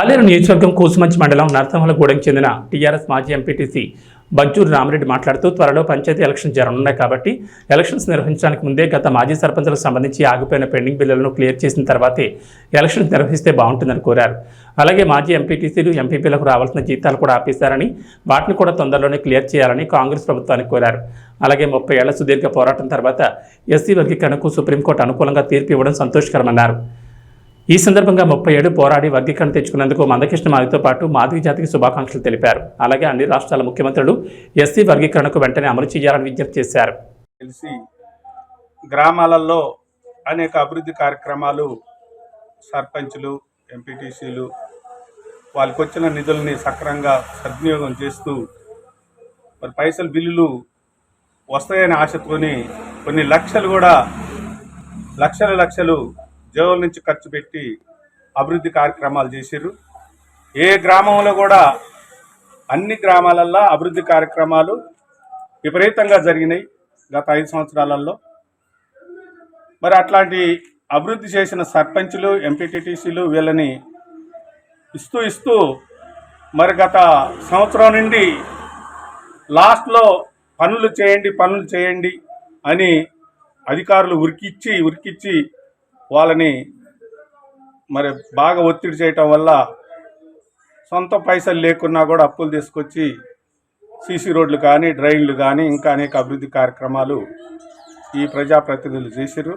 పాలేరు నియోజకవర్గం కూసుమంచి మండలం నరసింహలగూడెంకి చెందిన టీఆర్ఎస్ మాజీ ఎంపీటీసీ బంచూరు రామరెడ్డి మాట్లాడుతూ త్వరలో పంచాయతీ ఎలక్షన్ జరగనున్నాయి కాబట్టి ఎలక్షన్స్ నిర్వహించడానికి ముందే గత మాజీ సర్పంచులకు సంబంధించి ఆగిపోయిన పెండింగ్ బిల్లులను క్లియర్ చేసిన తర్వాతే ఎలక్షన్స్ నిర్వహిస్తే బాగుంటుందని కోరారు. అలాగే మాజీ ఎంపీటీసీలు ఎంపీపీలకు రావాల్సిన జీతాలు కూడా ఆపేశారని వాటిని కూడా తొందరలోనే క్లియర్ చేయాలని కాంగ్రెస్ ప్రభుత్వానికి కోరారు. అలాగే ముప్పై ఏళ్ళ సుదీర్ఘ పోరాటం తర్వాత ఎస్సీ వర్గీకరణకు సుప్రీంకోర్టు అనుకూలంగా తీర్పు ఇవ్వడం సంతోషకరమన్నారు. ఈ సందర్భంగా ముప్పై ఏడు పోరాడి వర్గీకరణ తెచ్చుకున్నందుకు మందకృష్ణ మాదితో పాటు మాధవి జాతికి శుభాకాంక్షలు తెలిపారు. అలాగే అన్ని రాష్ట్రాల ముఖ్యమంత్రులు ఎస్సీ వర్గీకరణకు వెంటనే అమలు చేయాలని విజ్ఞప్తి చేశారు. తెలిసి గ్రామాలలో అనేక అభివృద్ధి కార్యక్రమాలు సర్పంచ్లు ఎంపీటీసీలు వాళ్ళకి వచ్చిన నిధుల్ని సక్రమంగా సద్వినియోగం చేస్తూ మరి పైసలు బిల్లులు వస్తాయనే ఆశతోని కొన్ని లక్షలు కూడా లక్షల లక్షలు జోల నుంచి ఖర్చు పెట్టి అభివృద్ధి కార్యక్రమాలు చేశారు ఏ గ్రామంలో కూడా అన్ని గ్రామాలల్లో అభివృద్ధి కార్యక్రమాలు విపరీతంగా జరిగినాయి గత ఐదు సంవత్సరాలలో. మరి అట్లాంటి అభివృద్ధి చేసిన సర్పంచ్లు ఎంపీటీటీసీలు వీళ్ళని ఇస్తూ ఇస్తూ మరి గత సంవత్సరం నుండి లాస్ట్లో పనులు చేయండి పనులు చేయండి అని అధికారులు ఉరికిచ్చి ఉరికిచ్చి వాళ్ళని మరి బాగా ఒత్తిడి చేయటం వల్ల సొంత పైసలు లేకున్నా కూడా అప్పులు తీసుకొచ్చి సీసీ రోడ్లు కానీ డ్రైన్లు కానీ ఇంకా అనేక అభివృద్ధి కార్యక్రమాలు ఈ ప్రజాప్రతినిధులు చేసిరు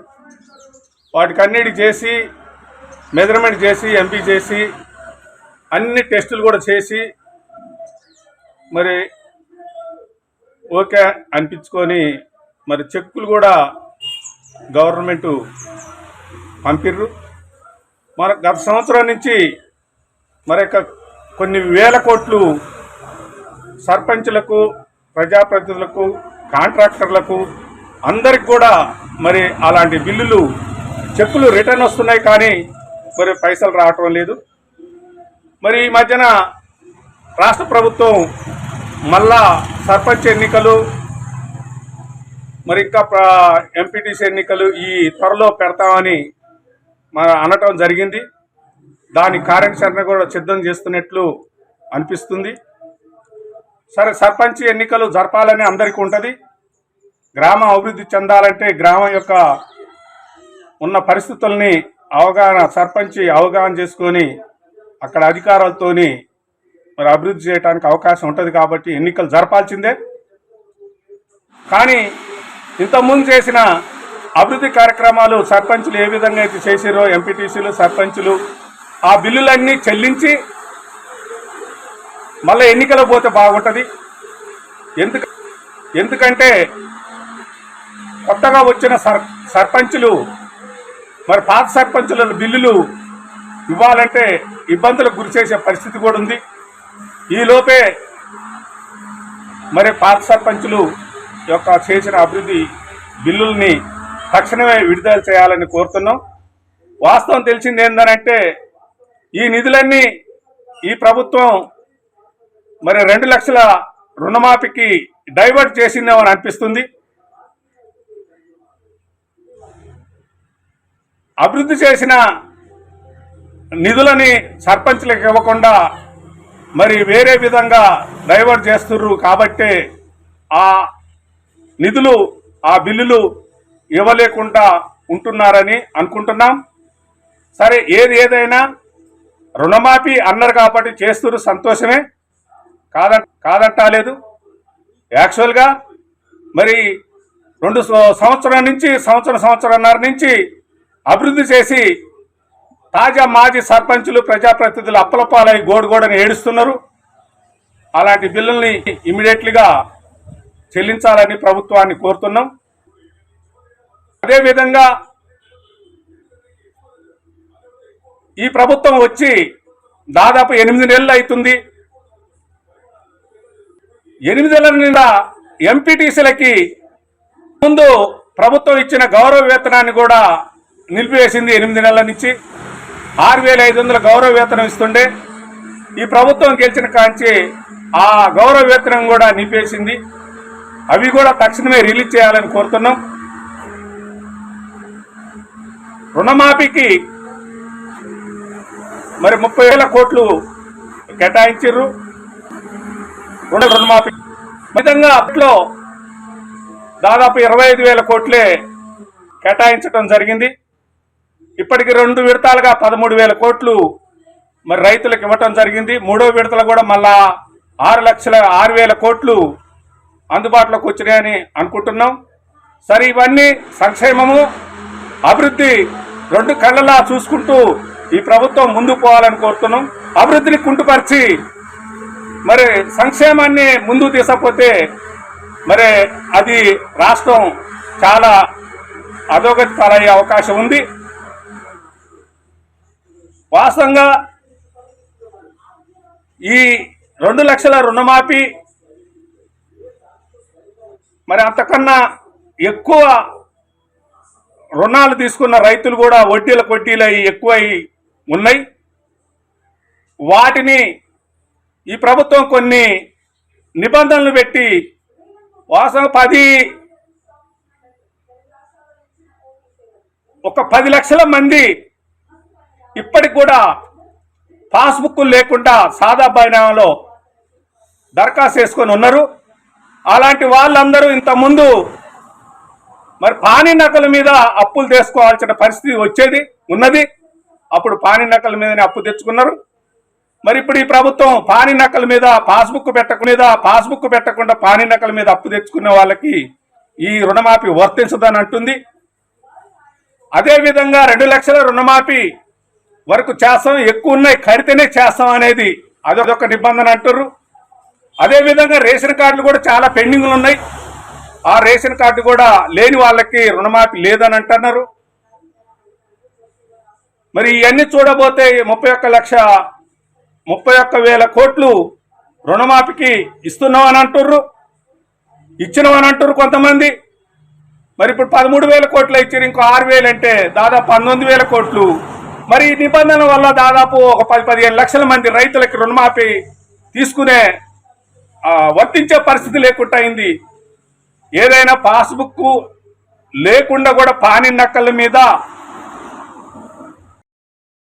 వాటికన్నిటి చేసి మెజర్మెంట్ చేసి ఎంపీ చేసి అన్ని టెస్టులు కూడా చేసి మరి ఓకే అనిపించుకొని మరి చెక్కులు కూడా గవర్నమెంటు పంపిర్రు. మన గత సంవత్సరం నుంచి మరి కొన్ని వేల కోట్లు సర్పంచులకు ప్రజాప్రతినిధులకు కాంట్రాక్టర్లకు అందరికి కూడా మరి అలాంటి బిల్లులు చెక్కులు రిటర్న్ వస్తున్నాయి కానీ మరి పైసలు రావటం లేదు. మరి ఈ మధ్యన రాష్ట్ర ప్రభుత్వం మళ్ళా సర్పంచ్ ఎన్నికలు మరి ఇంకా ఎంపీటీసీ ఎన్నికలు ఈ త్వరలో పెడతామని అనటం జరిగింది. దాని కార్యాచరణ కూడా సిద్ధం చేస్తున్నట్లు అనిపిస్తుంది. సరే సర్పంచ్ ఎన్నికలు జరపాలని అందరికీ ఉంటుంది. గ్రామం అభివృద్ధి చెందాలంటే గ్రామం యొక్క ఉన్న పరిస్థితుల్ని అవగాహన సర్పంచ్ అవగాహన చేసుకొని అక్కడ అధికారులతోని మరి అభివృద్ధి చేయడానికి అవకాశం ఉంటుంది కాబట్టి ఎన్నికలు జరపాల్సిందే. కానీ ఇంతకుముందు చేసిన అభివృద్ధి కార్యక్రమాలు సర్పంచులు ఏ విధంగా అయితే చేసిరో ఎంపీటీసీలు సర్పంచులు ఆ బిల్లులన్నీ చెల్లించి మళ్ళీ ఎన్నికలు పోతే బాగుంటుంది. ఎందుకు ఎందుకంటే కొత్తగా వచ్చిన సర్ సర్పంచులు మరి పాత సర్పంచుల బిల్లులు ఇవ్వాలంటే ఇబ్బందులకు గురి చేసే పరిస్థితి కూడా ఉంది. ఈలోపే మరి పాత సర్పంచులు యొక్క చేసిన అభివృద్ధి బిల్లుల్ని తక్షణమే విడుదల చేయాలని కోరుతున్నాం. వాస్తవం తెలిసింది ఏంటంటే ఈ నిధులన్నీ ఈ ప్రభుత్వం మరి రెండు లక్షల రుణమాఫీకి డైవర్ట్ చేసిందేమని అనిపిస్తుంది. అభివృద్ధి చేసిన నిధులని సర్పంచ్లకు ఇవ్వకుండా మరి వేరే విధంగా డైవర్ట్ చేస్తుర్రు కాబట్టే ఆ నిధులు ఆ బిల్లులు ఇవ్వలేకుండా ఉంటున్నారని అనుకుంటున్నాం. సరే ఏది ఏదైనా రుణమాఫీ అన్నారు కాబట్టి చేస్తున్న సంతోషమే. కాద కాదంటాలేదు యాక్చువల్గా మరి రెండు సంవత్సరం నుంచి సంవత్సరం సంవత్సరంన్నర నుంచి అభివృద్ధి చేసి తాజా మాజీ సర్పంచులు ప్రజాప్రతినిధులు అప్పలపాలై గోడుగోడని ఏడుస్తున్నారు. అలాంటి బిల్లుల్ని ఇమీడియట్లీగా చెల్లించాలని ప్రభుత్వాన్ని కోరుతున్నాం. అదేవిధంగా ఈ ప్రభుత్వం వచ్చి దాదాపు ఎనిమిది నెలలు అవుతుంది. ఎనిమిది నెలల నిండా ఎంపీటీసీలకి ముందు ప్రభుత్వం ఇచ్చిన గౌరవ వేతనాన్ని కూడా నిలిపివేసింది ఎనిమిది నెలల నుంచి. ఆరు వేల ఐదు వందల గౌరవ వేతనం ఇస్తుండే. ఈ ప్రభుత్వం గెలిచిన కాంచి ఆ గౌరవ వేతనం కూడా నిలిపేసింది. అవి కూడా తక్షణమే రిలీజ్ చేయాలని కోరుతున్నాం. రుణమాఫీకి మరి ముప్పై వేల కోట్లు కేటాయించారు రుణ రుణమాఫీ. విధంగా అప్పట్లో దాదాపు ఇరవై ఐదు వేల కోట్లే కేటాయించడం జరిగింది. ఇప్పటికి రెండు విడతలుగా పదమూడు వేల కోట్లు మరి రైతులకు ఇవ్వటం జరిగింది. మూడో విడతలు కూడా మళ్ళా ఆరు లక్షల ఆరు వేల కోట్లు అందుబాటులోకి వచ్చినాయని అనుకుంటున్నాం. సరే ఇవన్నీ సంక్షేమము అభివృద్ధి రెండు కళ్ళలా చూసుకుంటూ ఈ ప్రభుత్వం ముందుకు పోవాలని కోరుతున్నాం. అభివృద్ధిని కుంటుపరిచి మరి సంక్షేమాన్ని ముందుకు తీసుకపోతే మరి అది రాష్ట్రం చాలా అధోగతి పాలయ్యే అవకాశం ఉంది. వాస్తవంగా ఈ రెండు లక్షల రుణమాఫీ మరి అంతకన్నా ఎక్కువ రుణాలు తీసుకున్న రైతులు కూడా వడ్డీల కొట్టీలు అయి ఎక్కువై ఉన్నాయి. వాటిని ఈ ప్రభుత్వం కొన్ని నిబంధనలు పెట్టి వాసం పది ఒక పది లక్షల మంది ఇప్పటికి కూడా పాస్బుక్ లేకుండా సాదా పరిణామంలో దరఖాస్తు చేసుకొని ఉన్నారు. అలాంటి వాళ్ళందరూ ఇంతకుముందు మరి పాని నకల మీద అప్పులు తీసుకోవాల్సిన పరిస్థితి వచ్చేది ఉన్నది. అప్పుడు పానీ నకల మీదనే అప్పు తెచ్చుకున్నారు. మరి ఇప్పుడు ఈ ప్రభుత్వం పానీ నకల మీద పాస్బుక్ పెట్టకుండా పాస్బుక్ పెట్టకుండా పానీ నకల మీద అప్పు తెచ్చుకునే వాళ్ళకి ఈ రుణమాఫీ వర్తించదని అంటుంది. అదేవిధంగా రెండు లక్షల రుణమాఫీ వరకు చేస్తాం ఎక్కువ ఉన్నాయి కడితేనే చేస్తాం అనేది అదొక నిబంధన అంటారు. అదేవిధంగా రేషన్ కార్డులు కూడా చాలా పెండింగ్లు ఉన్నాయి. ఆ రేషన్ కార్డు కూడా లేని వాళ్ళకి రుణమాఫీ లేదని అంటున్నారు మరి ఇవన్నీ చూడబోతే ముప్పై ఒక్క లక్ష ముప్పై ఒక్క వేల కోట్లు రుణమాఫీకి ఇస్తున్నామని అంటుర్రు ఇచ్చినామని అంటుర్రు కొంతమంది. మరి ఇప్పుడు పదమూడు వేల కోట్లు ఇచ్చారు ఇంకో ఆరు వేలు అంటే దాదాపు పంతొమ్మిది వేల కోట్లు. మరి ఈ నిబంధనల వల్ల దాదాపు ఒక పది పదిహేను లక్షల మంది రైతులకి రుణమాఫీ తీసుకునే వర్తించే పరిస్థితి లేకుండా అయింది. ఏదైనా పాస్బుక్ లేకుండా కూడా పాని నక్కల మీద